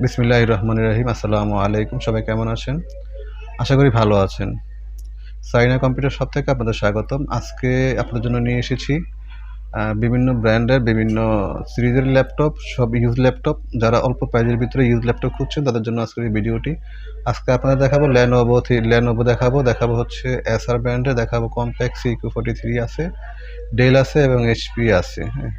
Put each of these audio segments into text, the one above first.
বিসমিল্লাহ রহমান রহিম, আসসালামু আলাইকুম। সবাই কেমন আছেন? আশা করি ভালো আছেন। সাইনা কম্পিউটার শপ থেকে আপনাদের স্বাগতম। আজকে আপনাদের জন্য নিয়ে এসেছি বিভিন্ন ব্র্যান্ডের, বিভিন্ন সিরিজের ল্যাপটপ, সব ইউজ ল্যাপটপ। যারা অল্প প্রাইজের ভিতরে ইউজ ল্যাপটপ খুঁজছেন, তাদের জন্য আজকের এই ভিডিওটি। আজকে আপনাদের দেখাবো ল্যানোভো ল্যানোভো দেখাবো। দেখাবো হচ্ছে এসআর ব্র্যান্ডের দেখাবো কম্প্যাক্ট সিকিউ ফোর্টি থ্রি আছে ডেল আছে এবং এইচপি আছে। হ্যাঁ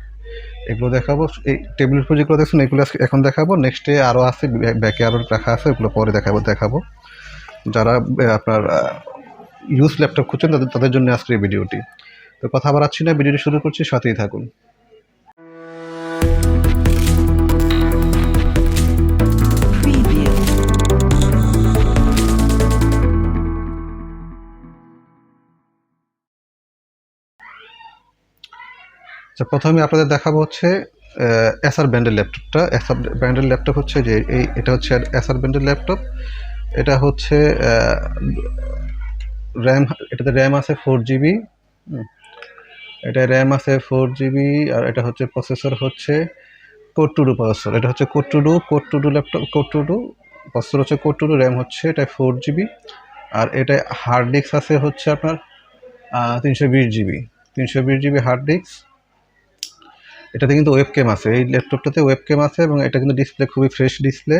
এগুলো দেখাবো। এই টেবিলের উপর যেগুলো দেখছেন, এগুলো আজকে- এখন দেখাবো। নেক্সটে আরও আছে ব্যাকে আরও রাখা আছে ওগুলো পরে দেখাবো দেখাবো। যারা আপনার ইউজ ল্যাপটপ খুঁজছেন, তাদের তাদের জন্য আজকের এই ভিডিওটি তো কথা বাড়াচ্ছি না ভিডিওটি শুরু করছি, সাথেই থাকুন। আচ্ছা প্রথমে আপনাদের দেখাবো হচ্ছে এসআর ব্র্যান্ডের ল্যাপটপটা এসআর ব্র্যান্ডের ল্যাপটপ হচ্ছে যে, এই, এটা হচ্ছে এসআর ব্র্যান্ডের ল্যাপটপ এটা হচ্ছে র্যাম এটাতে র্যাম আছে ফোর জিবি এটা র্যাম আছে ফোর জিবি আর এটা হচ্ছে প্রসেসর হচ্ছে কোর টু ডু প্রসেসর এটা হচ্ছে core two duo core two duo laptop core two duo processor হচ্ছে কোর টু ডু র্যাম হচ্ছে এটা ফোর জিবি আর এটা হার্ড ডিস্ক আছে হচ্ছে আপনার তিনশো বিশ জিবি তিনশো বিশ জিবি হার্ড ডিস্ক এটাতে কিন্তু ওয়েব ক্যাম আছে। এই ল্যাপটপটাতে ওয়েব ক্যাম আছে এবং এটা কিন্তু ডিসপ্লে খুবই ফ্রেশ ডিসপ্লে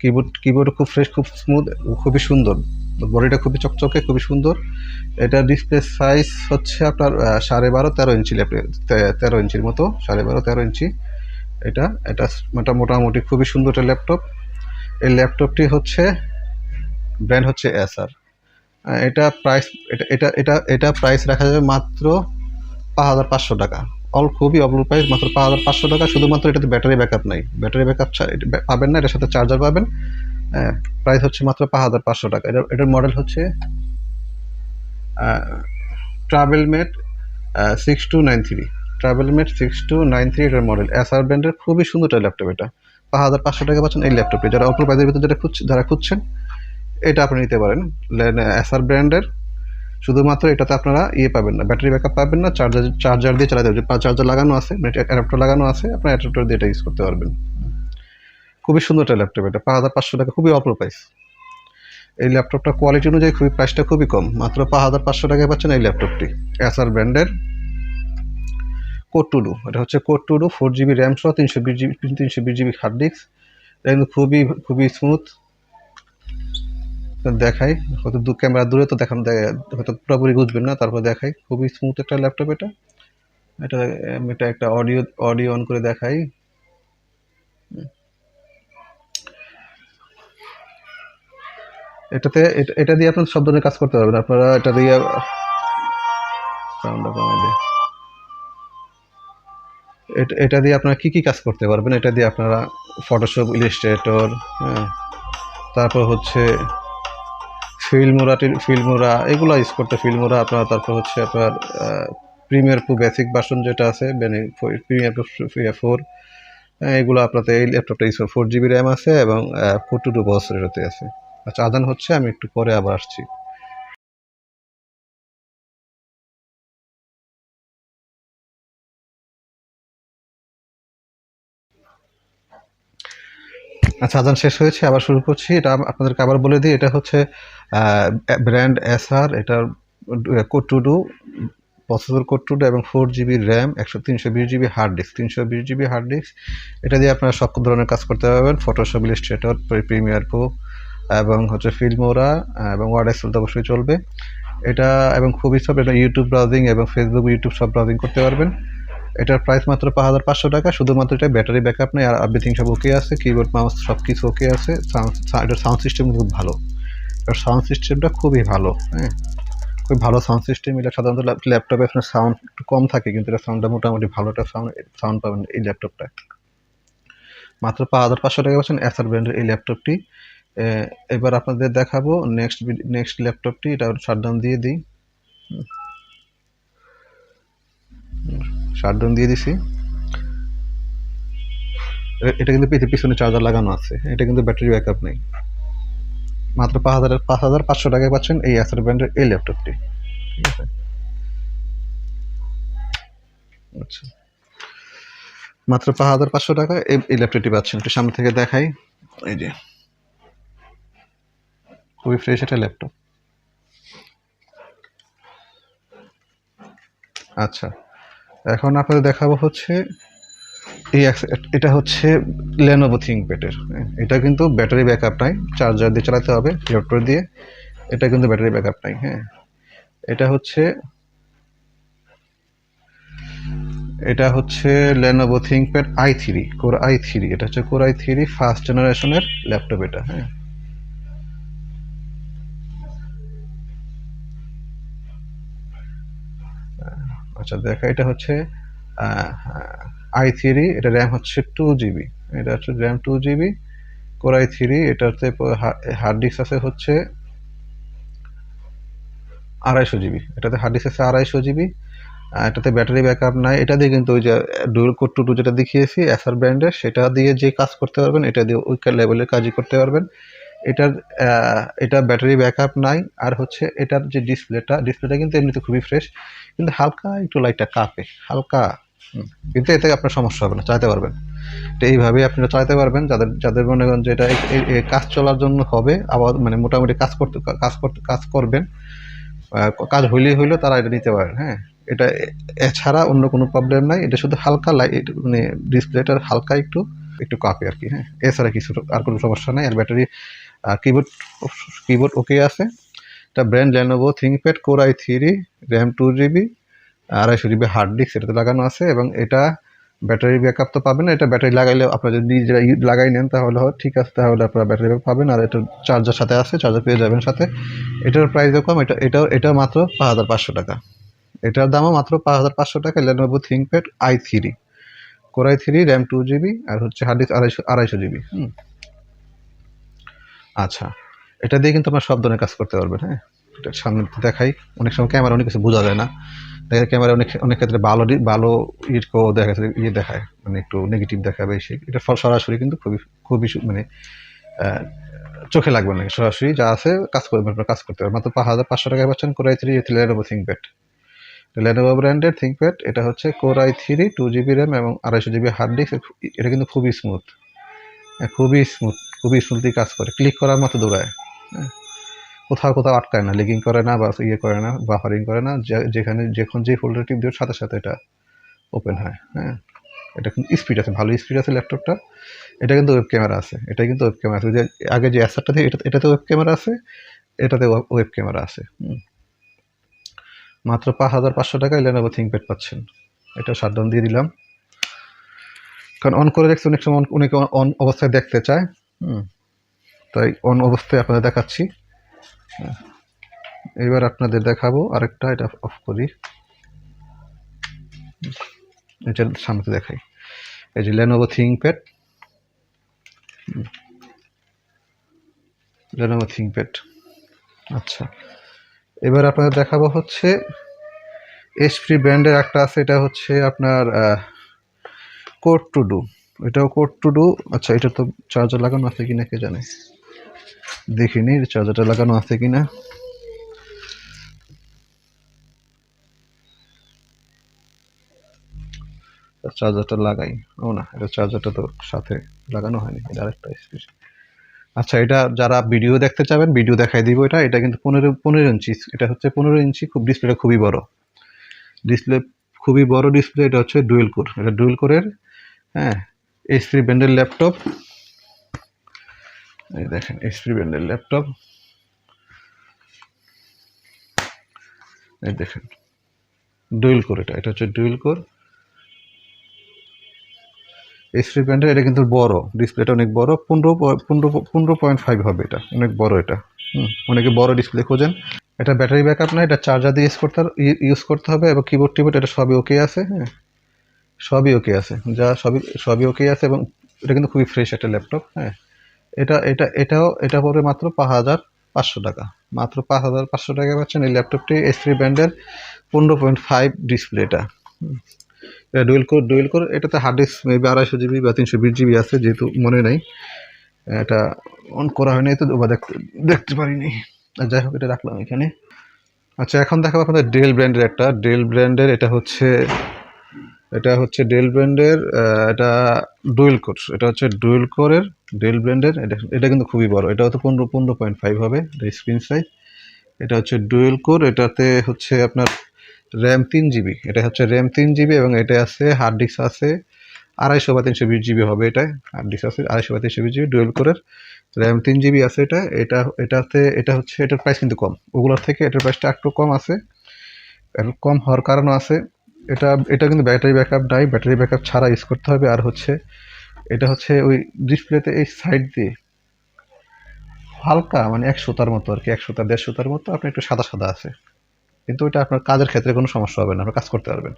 কিবোর্ড কিবোর্ড খুব ফ্রেশ খুব স্মুথ খুবই সুন্দর। বডিটা খুবই চকচকে, খুবই সুন্দর। এটা ডিসপ্লে সাইজ হচ্ছে আপনার সাড়ে বারো, তেরো ইঞ্চি তেরো ইঞ্চির মতো, সাড়ে বারো, তেরো ইঞ্চি। এটা এটা মোটা, মোটামুটি খুবই সুন্দর একটা ল্যাপটপ এই ল্যাপটপটি হচ্ছে ব্র্যান্ড হচ্ছে এসআর এটা প্রাইস এটা এটা এটা এটা প্রাইস রাখা যাবে মাত্র পাঁচ হাজার পাঁচশো টাকা। অল খুবই অল্প প্রাইস মাত্র পাঁচ হাজার পাঁচশো টাকা। শুধুমাত্র এটাতে ব্যাটারি ব্যাকআপ নাই। ব্যাটারি ব্যাকআপ পাবেন না এটার সাথে চার্জার পাবেন। প্রাইস হচ্ছে মাত্র পাঁচ হাজার পাঁচশো টাকা। এটা এটার মডেল হচ্ছে TravelMate six two nine three TravelMate six two nine three এটার মডেল এসআর ব্র্যান্ডের খুবই সুন্দর একটা ল্যাপটপ এটা। পাঁচ হাজার পাঁচশো টাকা পাচ্ছেন এই ল্যাপটপটি যারা অল্প প্রাইসের ভিতরে যেটা খুঁজছেন যারা খুঁজছেন, এটা আপনি নিতে পারেন। এসআর ব্র্যান্ডের শুধুমাত্র এটাতে আপনারা ইয়ে পাবেন না, ব্যাটারি ব্যাকআপ পাবেন না, চার্জার চার্জার দিয়ে চালাতে পারবেন চার্জার লাগানো আছে অ্যাডাপ্টার লাগানো আছে, আপনার অ্যাডাপ্টার দিয়ে এটা ইউজ করতে পারবেন। খুবই সুন্দর একটা ল্যাপটপ এটা, পাঁচ হাজার পাঁচশো টাকা, খুবই অল্প প্রাইস এই ল্যাপটপটা কোয়ালিটি অনুযায়ী খুবই প্রাইসটা খুবই কম, মাত্র পাঁচ হাজার পাঁচশো টাকায় পাচ্ছেন এই ল্যাপটপটি এসআর ব্র্যান্ডের। কোড টু ডু এটা হচ্ছে core two duo four GB RAM সহ তিনশো বিশ জিবি তিনশো বিশ জিবি হার্ড ডিস্ক এটা কিন্তু খুবই খুবই স্মুথ দেখাই, হয়তো দু ক্যামেরা দূরে তো দেখানো হয়তো পুরোপুরি বুঝবেন না, তারপর দেখাই। খুবই স্মুথ একটা ল্যাপটপ এটা। এটা এটা একটা অডিও অডিও অন করে দেখাই। এটাতে, এটা- দিয়ে আপনার সব ধরনের কাজ করতে পারবেন। আপনারা এটা দিয়ে এটা দিয়ে আপনারা কি কি কাজ করতে পারবেন? এটা দিয়ে আপনারা ফটোশপ ইলিস্ট্রেটর হ্যাঁ। তারপর হচ্ছে ফিল্মোরা ফিল্মোরা, এগুলো ইউজ করতে ফিল্মোরা, আপনার তারপর হচ্ছে আপনার প্রিমিয়ার প্রো বেসিক ভার্সন যেটা আছে বেনি প্রিমিয়ার প্রো ফোর এগুলো আপনাদের এই ল্যাপটপটা ইউজ ফোর জিবি র্যাম আছে এবং ফোর টু টু বস এটাতে আছে। আচ্ছা আদান হচ্ছে, আমি একটু পরে আবার আসছি। আচ্ছা আদান শেষ হয়েছে, আবার শুরু করছি। এটা আপনাদেরকে আবার বলে দিই, এটা হচ্ছে ব্র্যান্ড এসআর এটার core two duo processor core two duo এবং ফোর জিবি র্যাম একশো তিনশো বিশ জিবি হার্ড ডিস্ক তিনশো বিশ জিবি হার্ড ডিস্ক এটা দিয়ে আপনারা সব ধরনের কাজ করতে পারবেন ফটোশপ ইলিস্ট্রেটর প্রিমিয়ার প্রো এবং হচ্ছে ফিল্মোরা এবং ওয়ার্ড এক্সেল তো অবশ্যই চলবে। এটা, এবং খুবই সব, এটা ইউটিউব ব্রাউজিং এবং ফেসবুক ইউটিউব সব ব্রাউজিং করতে পারবেন। এটার প্রাইস মাত্র পাঁচ হাজার পাঁচশো টাকা। শুধুমাত্র এটা ব্যাটারি ব্যাকআপ নেই, আর এভরিথিং সব ওকে আছে কিবোর্ড মাউস সব কিছু ওকে আছে সাউন্ড এটার সাউন্ড সিস্টেম খুব ভালো। এটার সাউন্ড সিস্টেমটা খুবই ভালো হ্যাঁ। খুবই ভালো সাউন্ড সিস্টেম এটা সাধারণত ল্যাপটপে আপনার সাউন্ড একটু কম থাকে, কিন্তু এটা সাউন্ডটা মোটামুটি ভালো একটা সাউন্ড সাউন্ড পাবেন এই ল্যাপটপটা মাত্র পাঁচ হাজার পাঁচশো টাকা পাচ্ছেন অ্যাসার ব্র্যান্ডের এই ল্যাপটপটি এবার আপনাদের দেখাবো নেক্সট নেক্সট ল্যাপটপটি এটা শাটডাউন দিয়ে দিই। শাটডাউন দিয়ে দিছি। এটা কিন্তু পিছে- পিছনে চার্জার লাগানো আছে। এটা কিন্তু ব্যাটারি ব্যাকআপ নেই। মাত্র পাঁচ হাজার পাঁচ হাজার পাঁচশো টাকায় পাচ্ছেন এই অ্যাসার ব্র্যান্ডের এই ল্যাপটপটি ঠিক আছে? আচ্ছা। মাত্র পাঁচ হাজার পাঁচশো টাকা এই ল্যাপটপটি পাচ্ছেন। একটু সামনে থেকে দেখাই। এই যে। খুবই ফ্রেশ একটা ল্যাপটপ আচ্ছা। এখন আপনাদের দেখাবো হচ্ছে এই এটা হচ্ছে লেনোভো থিঙ্কপ্যাডের এটা কিন্তু ব্যাটারি ব্যাকআপ নাই চার্জার দিয়ে চালাতে হবে ল্যাপটপ দিয়ে। এটা কিন্তু ব্যাটারি ব্যাকআপ নাই হ্যাঁ। এটা হচ্ছে এটা হচ্ছে Lenovo ThinkPad i three core i three এটা হচ্ছে কোর আই থ্রি ফার্স্ট জেনারেশনের ল্যাপটপ এটা হ্যাঁ। আচ্ছা দেখা, এটা হচ্ছে আই থ্রি, এটা র্যাম হচ্ছে টু জিবি। এটা হচ্ছে RAM two GB, core i three, এটাতে হার্ড ডিস্ক আছে হচ্ছে আড়াইশো জিবি। এটাতে হার্ড ডিস্ক আছে আড়াইশো জিবি এটাতে ব্যাটারি ব্যাকআপ নাই। এটা দিয়ে কিন্তু ওই যে, ডুয়েল কোড টু টু যেটা দেখিয়েছি এসআর ব্র্যান্ডের, সেটা দিয়ে যে কাজ করতে পারবেন, এটা দিয়ে ওই লেভেলের কাজই করতে পারবেন। এটার এটা ব্যাটারি ব্যাকআপ নাই, আর হচ্ছে এটার যে ডিসপ্লেটা ডিসপ্লেটা কিন্তু এমনিতে খুবই ফ্রেশ কিন্তু হালকা একটু লাইটটা কাঁপে, হালকা কিন্তু এতে আপনার সমস্যা হবে না, চালাতে পারবেন। তো এইভাবেই আপনারা চালাতে পারবেন, যাদের যাদের মনে করেন যে এটা কাজ চলার জন্য হবে, আবার মানে মোটামুটি কাজ করতে কাজ করতে, কাজ করবেন কাজ হইল, তারা এটা নিতে পারেন হ্যাঁ। এটা এছাড়া অন্য কোনো প্রবলেম নাই, এটা শুধু হালকা লাইট মানে ডিসপ্লেটার হালকা একটু একটু কাঁপে আর কি হ্যাঁ। এছাড়া কিছু আর কোনো সমস্যা নাই, আর ব্যাটারি কিবোর্ড কিবোর্ড ওকে আছে। এটা brand Lenovo ThinkPad core i three RAM two GB আড়াইশো জিবি হার্ড ডিস্ক এটাতে লাগানো আছে এবং এটা ব্যাটারি ব্যাকআপ তো পাবেন এটা ব্যাটারি লাগাইলে আপনারা যদি নিজেরা লাগাই নেন তাহলে ঠিক আছে, তাহলে আপনারা ব্যাটারি ব্যাকআপ পাবেন আর এটা চার্জার সাথে আছে চার্জার পেয়ে যাবেন সাথে। এটার প্রাইসও কম এটা এটাও এটা মাত্র পাঁচ হাজার পাঁচশো টাকা। এটার দামও মাত্র পাঁচ হাজার পাঁচশো টাকা Lenovo ThinkPad i three core i three RAM two GB আর হচ্ছে হার্ড ডিস্ক আড়াইশো আড়াইশো জিবি হুম। আচ্ছা। এটা দিয়ে কিন্তু আপনার সব ধরনের কাজ করতে পারবেন হ্যাঁ? এটা সামনে দেখাই। অনেক সময় ক্যামেরা অনেক কিছু বোঝা যায় না। দেখা ক্যামেরা অনেক অনেক ক্ষেত্রে ভালো ভালো ইটকেও দেখা যাচ্ছে ইয়ে দেখায়। মানে একটু নেগেটিভ দেখাবে সে এটা ফ- সরাসরি কিন্তু খুবই খুবই মানে চোখে লাগবে না। সরাসরি যা আছে কাজ করবেন আপনার কাজ করতে পারবেন। মাত্র পাঁচ হাজার পাঁচশো টাকায় পাচ্ছেন core i three Lenovo ThinkPad Lenovo ব্র্যান্ডের থিঙ্কপ্যাড এটা হচ্ছে core i three two GB RAM এবং আড়াইশো জিবি হার্ড ডিস্ক এটা কিন্তু খুবই স্মুথ খুবই স্মুথ খুবই স্মুথলি কাজ করে। ক্লিক করার মতো দৌড়ায়। হ্যাঁ। কোথাও কোথাও আটকায় না। লিকিং করে না বা ইয়ে করে না বাফারিং করে না। যেখানে, যখন যে ফোল্ডার টিপ দিয়ে সাথে সাথে এটা ওপেন হয়। হ্যাঁ। এটা কিন্তু স্পিড আছে, ভালো স্পিড আছে ল্যাপটপটা এটা কিন্তু ওয়েব ক্যামেরা আছে। এটা কিন্তু ওয়েব ক্যামেরা আছে। যে, আগে যে অ্যাসারটা থেকে, এটা এটাতে ওয়েব ক্যামেরা আছে এটাতে ওয়েব ক্যামেরা আছে। মাত্র পাঁচ হাজার পাঁচশো টাকায় লেনোভো থিঙ্কপ্যাড পাচ্ছেন। এটা শাটডাউন দিয়ে দিলাম। কারণ অন করে দেখছি, অনেক সময় অনেকে অন অবস্থায় দেখতে চায়। হুম। তাই অন অবস্থায় আপনাদের দেখাচ্ছি। এবার আপনাদের দেখাবো আরেকটা, এটা অফ করি। এটা সামনে দেখাই। এই যে লেনোভো থিঙ্কপ্যাড লেনোভো থিঙ্কপ্যাড আচ্ছা। এবার আপনাদের দেখাবো হচ্ছে এসপি ব্র্যান্ডের একটা আছে, এটা হচ্ছে আপনার কোড টু ডু এটাও কোড টু ডু আচ্ছা এটা তো চার্জার লাগানো আছে কিনা কে জানে? দেখিনি চার্জারটা লাগানো আছে কিনা? চার্জারটা লাগাই। ও না, এটা চার্জারটা তো সাথে লাগানো হয়নি, এটা আরেকটা স্পিড আচ্ছা এটা যারা ভিডিও দেখতে চাবেন ভিডিও দেখাই দিব এটা। এটা কিন্তু পনেরো পনেরো ইঞ্চি, এটা হচ্ছে পনেরো ইঞ্চি, খুব ডিসপ্লেটা খুবই বড়। ডিসপ্লে খুবই বড় ডিসপ্লে এটা হচ্ছে ডুয়েল কোর এটা ডুয়েল কোরের হ্যাঁ এইচপি ব্র্যান্ডের ল্যাপটপ এই দেখেন এইচপি ব্র্যান্ডের ল্যাপটপ এই দেখেন ডুয়েল কোর এটা এটা হচ্ছে ডুয়েল কোর এইচপি ব্র্যান্ডের এটা কিন্তু বড় ডিসপ্লেটা অনেক বড়, পনেরো পনেরো পনেরো পয়েন্ট ফাইভ হবে এটা, অনেক বড় এটা, হুম, অনেকে বড় ডিসপ্লে খোঁজেন। এটা ব্যাটারি ব্যাকআপ না, এটা চার্জার দিয়ে ইউজ করতে ইউজ করতে হবে, এবং কিবোর্ড টিবোর্ড, এটা সবই ওকে আছে হ্যাঁ। সবই ওকে আছে। যা সবই সবই ওকে আছে এবং এটা কিন্তু খুবই ফ্রেশ একটা ল্যাপটপ হ্যাঁ। এটা এটা, এটাও, এটা পড়বে মাত্র পাঁচ হাজার পাঁচশো টাকা। মাত্র পাঁচ হাজার পাঁচশো টাকা পাচ্ছেন এই ল্যাপটপটি এস থ্রি ব্র্যান্ডের পনেরো পয়েন্ট ফাইভ ডিসপ্লেটা এটা ডুয়েল কোর ডুয়েল কোর এটাতে হার্ড ডিস্ক মেবি আড়াইশো জিবি বা তিনশো বিশ জিবি আছে, যেহেতু মনে নেই। এটা অন করা হয়নি তো বা দেখতে দেখতে পারিনি। আর যাই হোক, এটা রাখলাম এখানে। আচ্ছা এখন দেখাবো আপনাদের ডেল ব্র্যান্ডের একটা। ডেল ব্র্যান্ডের এটা হচ্ছে এটা হচ্ছে ডেল ব্র্যান্ডের এটা ডুয়েল কোর, এটা হচ্ছে ডুয়েল কোরের, ডেল ব্র্যান্ডের, এটা এটা কিন্তু খুবই বড় এটা হচ্ছে পনেরো পনেরো পয়েন্ট ফাইভ হবে স্ক্রিন সাইজ এটা হচ্ছে ডুয়েল কোর, এটাতে হচ্ছে আপনার র্যাম তিন জিবি, এটা হচ্ছে র্যাম তিন জিবি এবং এটা আছে হার্ড ডিস্ক আছে, আড়াইশো বা তিনশো বিশ জিবি হবে এটা হার্ড ডিস্ক আছে, আড়াইশো বা তিনশো বিশ জিবি ডুয়েল কোরের। র্যাম তিন জিবি আছে এটা এটা, এটাতে, এটা হচ্ছে, এটার প্রাইস কিন্তু কম, ওগুলোর থেকে এটার প্রাইসটা একটু কম আছে কম হওয়ার কারণও আছে। এটা এটা কিন্তু ব্যাটারি ব্যাকআপ নাই। ব্যাটারি ব্যাকআপ ছাড়া ইউজ করতে হবে। আর হচ্ছে, এটা হচ্ছে ওই ডিসপ্লেতে এই সাইড দিয়ে হালকা মানে এক সুতার মতো আর কি, এক সুতা, দেড় সুতার মতো আপনি একটু সাদা সাদা আছে। কিন্তু এটা আপনার কাজের ক্ষেত্রে কোনো সমস্যা হবে না। আপনি কাজ করতে পারবেন।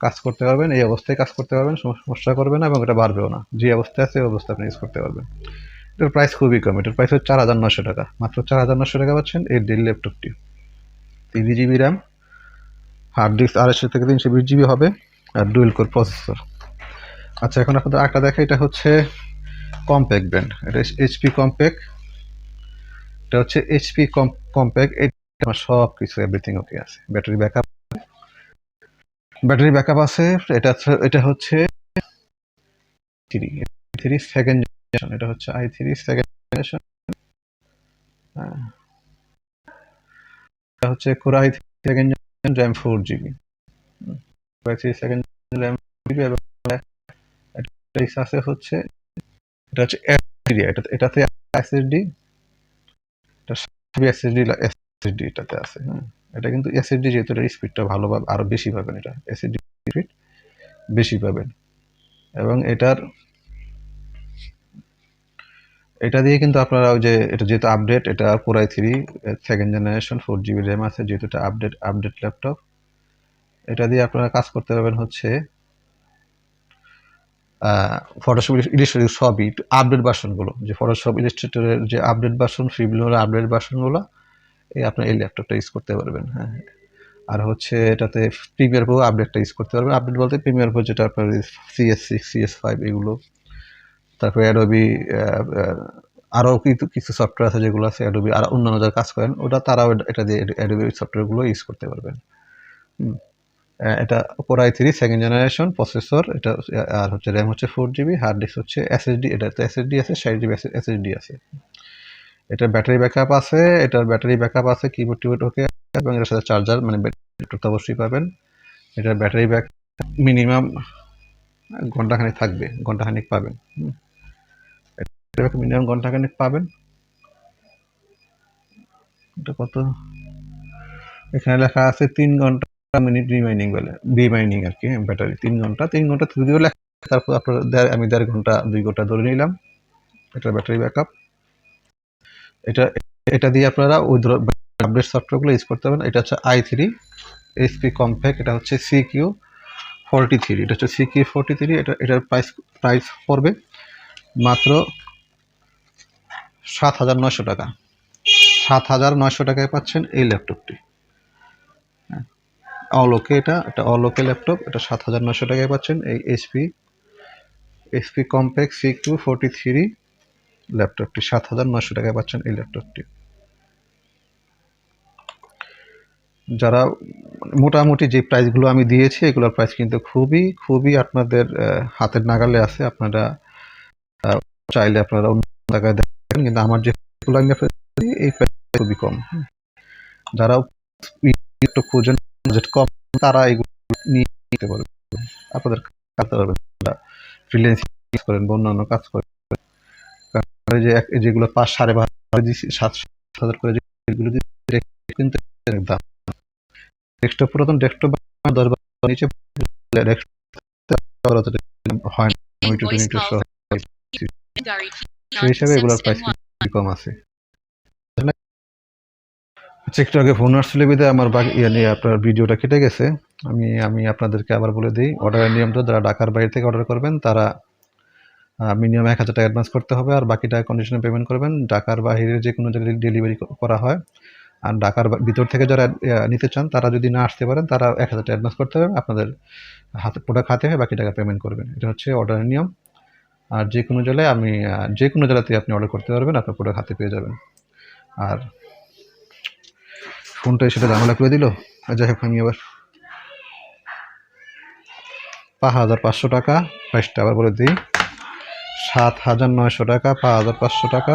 কাজ করতে পারবেন, এই অবস্থায় কাজ করতে পারবেন সমস্যা করবে না এবং এটা বাড়বেও না। যে অবস্থায় আছে এই অবস্থায় আপনি ইউজ করতে পারবেন। এটার প্রাইস খুবই কম। এটার প্রাইস হচ্ছে চার হাজার নশো টাকা। মাত্র চার হাজার নশো টাকা পাচ্ছেন এই ডেল ল্যাপটপটি তিন জিবি র্যাম হার্ড ডিস্ক আড়াইশো থেকে তিনশো বিশ জিবি হবে আর ডুয়েল কোর প্রসেসর। আচ্ছা এখন আপনাদের আরেকটা দেখা, এটা হচ্ছে কম্প্যাক্ট ব্র্যান্ড এটা এইচপি কম্প্যাক্ট। এটা হচ্ছে এইচপি কম্প্যাক্ট। এটা সব কিছু এভরিথিং ওকে আছে। ব্যাটারি ব্যাকআপ ব্যাটারি ব্যাকআপ আছে। এটা এটা হচ্ছে থ্রি থ্রি সেকেন্ড জেনারেশন এটা হচ্ছে আই থ্রি সেকেন্ড জেনারেশন এটা হচ্ছে core i second generation RAM four GB second RAM GB এবং এটা আছে হচ্ছে, এটা হচ্ছে এটা, এটাতে এসএসডি এটা এসএসডি এসএসডি এটাতে আছে এটা কিন্তু এসএসডি যেহেতু এটার স্পিডটা ভালো পাবে, আরও বেশি পাবেন এটা এসএসডি স্পিড বেশি পাবেন। এবং এটার এটা দিয়ে কিন্তু আপনারা ওই যে, এটা যেহেতু আপডেট এটা core i three second generation four GB RAM আছে, যেহেতু এটা আপডেট আপডেট ল্যাপটপ এটা দিয়ে আপনারা কাজ করতে পারবেন হচ্ছে ফটোশপ ইলিস্ট্রেটর সবই আপডেট ভার্সনগুলো যে ফটোশপ ইলিস্ট্রেটরের যে আপডেট ভার্সন ফিগুলোর আপডেট ভার্সনগুলো এই আপনার এই ল্যাপটপটা ইউজ করতে পারবেন হ্যাঁ। আর হচ্ছে এটাতে প্রিমিয়ার প্রো আপডেটটা ইউজ করতে পারবেন। আপডেট বলতে প্রিমিয়ার প্রো যেটা আপনার সিএস সিক্স সিএস ফাইভ এগুলো। তারপরে অ্যাডোবি আরও কিছু কিছু সফটওয়্যার আছে যেগুলো আছে অ্যাডোবি আর অন্যান্য যারা কাজ করেন ওটা তারাও এটা দিয়ে অ্যাডোবি সফটওয়্যারগুলো ইউজ করতে পারবেন। এটা আহ, i three second generation processor এটা আর হচ্ছে র্যাম হচ্ছে ফোর জিবি হার্ড ডিস্ক হচ্ছে এসএসডি এটা এসএসডি আছে ষাট জিবি এসএসডি আছে। এটার ব্যাটারি ব্যাকআপ আছে এটার ব্যাটারি ব্যাকআপ আছে কিবোর্ড টিবোর্ড ওকে এবং এটার সাথে চার্জার মানে ব্যাটারি তো অবশ্যই পাবেন। এটার ব্যাটারি ব্যাক মিনিমাম ঘন্টাখানেক থাকবে ঘন্টাখানেক পাবেন। মিনিমাম ঘন্টাখানেক পাবেন। এটা কত? এখানে লেখা আছে তিন ঘণ্টা মিনিট রিমাইনিং বলে, রিমাইনিং আর কি, ব্যাটারি। তিন ঘণ্টা তিন ঘণ্টা যদিও লেখা তারপর আপনার আমি দেড় ঘণ্টা, দুই ঘণ্টা ধরে নিলাম। এটা ব্যাটারি ব্যাকআপ। এটা এটা দিয়ে আপনারা ওই আপডেট সফটওয়্যারগুলো ইউজ করতে পারবেন। এটা হচ্ছে আই থ্রি এইচপি কম্প্যাক্ট এটা হচ্ছে সি কিউ ফোরটি থ্রি এটা হচ্ছে সি কিউ ফোরটি থ্রি এটা, এটার প্রাইস প্রাইস পড়বে মাত্র সাত হাজার নয়শো টাকা। সাত হাজার নয়শো টাকায় পাচ্ছেন এই ল্যাপটপটি। অলোকে এটা এটা অলোকে ল্যাপটপ, এটা সাত হাজার নশো টাকায় পাচ্ছেন এই HP HP Compaq C Q forty three ল্যাপটপটি সাত হাজার নশো টাকায় পাচ্ছেন এই ল্যাপটপটি। যারা মোটামুটি যে প্রাইসগুলো আমি দিয়েছি, এগুলোর প্রাইস কিন্তু খুবই খুবই আপনাদের হাতের নাগালে আছে। আপনারা চাইলে আপনারা অন্য জায়গায় কিন্তু আমার আমি আপনাদের এই খুবই কম। যারা একটু খুঁজেন বাজেট কম তারা এগুলো নিয়ে নিতে পারবে। আপনাদের কাজ পারবেন ফ্রিল্যান্স করেন বা অন্যান্য কাজ করেন যে যেগুলো পাঁচ সাড়ে পাঁচ সাত হাজার করে যেগুলো কিন্তু দাম ডেস্কটপ পুরাতন ডেস্কটপ দশ বারো নিচে হয় না। সেই হিসাবে এগুলোর প্রাইস কম আছে। আচ্ছা একটু আগে ফোন আসছিল বিদে আমার বাকি ইয়ে নিয়ে আপনার ভিডিওটা কেটে গেছে। আমি আমি আপনাদেরকে আবার বলে দিই অর্ডারের নিয়মটা যারা ঢাকার বাইরে থেকে অর্ডার করবেন তারা মিনিমাম এক হাজার টাকা অ্যাডভান্স করতে হবে আর বাকি টাকা কন্ডিশনে পেমেন্ট করবেন। ঢাকার বাইরে যে কোনো জায়গায় ডেলিভারি করা হয়। আর ঢাকার ভিতর থেকে যারা নিতে চান তারা যদি না আসতে পারেন তারা এক হাজার টাকা অ্যাডভান্স করতে হবে। আপনাদের হাতে প্রোডাক্ট হাতে হয় বাকি টাকা পেমেন্ট করবেন। এটা হচ্ছে অর্ডারের নিয়ম। আর যে কোনো জেলায় আমি যে কোনো জেলাতে আপনি অর্ডার করতে পারবেন, আপনার প্রোডাক্ট হাতে পেয়ে যাবেন। আর ফোনটা সেটা ঝামেলা করে দিল। যাই হোক, আমি আবার পাঁচ হাজার পাঁচশো টাকা প্রাইসটা আবার বলে দিই। সাত হাজার নয়শো টাকা, পাঁচ হাজার পাঁচশো টাকা,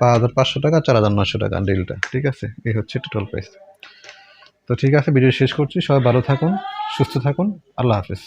পাঁচ হাজার পাঁচশো টাকা, চার হাজার নয়শো টাকা ডিলটা ঠিক আছে? এই হচ্ছে টোটাল প্রাইস তো ঠিক আছে ভিডিও শেষ করছি। সবাই ভালো থাকুন, সুস্থ থাকুন। আল্লাহ হাফিজ।